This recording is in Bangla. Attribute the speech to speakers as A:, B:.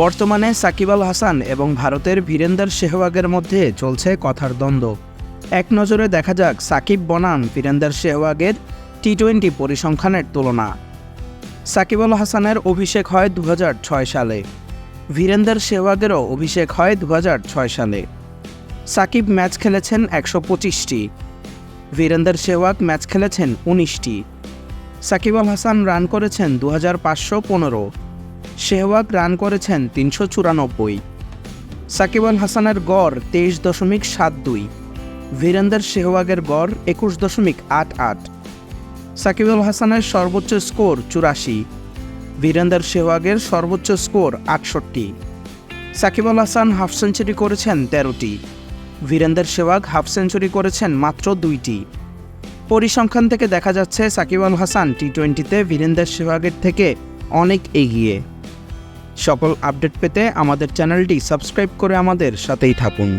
A: বর্তমানে সাকিব আল হাসান এবং ভারতের বীরেন্দর সেহওয়াগের মধ্যে চলছে কথার দ্বন্দ্ব। এক নজরে দেখা যাক সাকিব বনাম বীরেন্দর সেহওয়াগের টি টোয়েন্টি পরিসংখ্যানের তুলনা। সাকিব আল হাসানের অভিষেক হয় দু হাজার ছয় সালে। বীরেন্দর সেহওয়াগেরও অভিষেক হয় দু হাজার ছয় সালে। সাকিব ম্যাচ খেলেছেন একশো পঁচিশটি। বীরেন্দর সেহওয়াগ ম্যাচ খেলেছেন উনিশটি। সাকিব আল হাসান রান করেছেন দু হাজার পাঁচশো পনেরো। সেহওয়াগ রান করেছেন তিনশো চুরানব্বই। সাকিব আল হাসানের গড় তেইশ দশমিক সাত দুই। বীরেন্দর সেহওয়াগের গড় একুশ দশমিক আট আট। সাকিব আল হাসানের সর্বোচ্চ স্কোর চুরাশি। বীরেন্দর সেহওয়াগের সর্বোচ্চ স্কোর আটষট্টি। সাকিব আল হাসান হাফ সেঞ্চুরি করেছেন তেরোটি। বীরেন্দর সেহওয়াগ হাফ সেঞ্চুরি করেছেন মাত্র দুইটি। পরিসংখ্যান থেকে দেখা যাচ্ছে সাকিব আল হাসান টি টোয়েন্টিতে বীরেন্দর সেহওয়াগের থেকে অনেক এগিয়ে। সকল আপডেট পেতে আমাদের চ্যানেলটি সাবস্ক্রাইব করে আমাদের সাথেই থাকুন।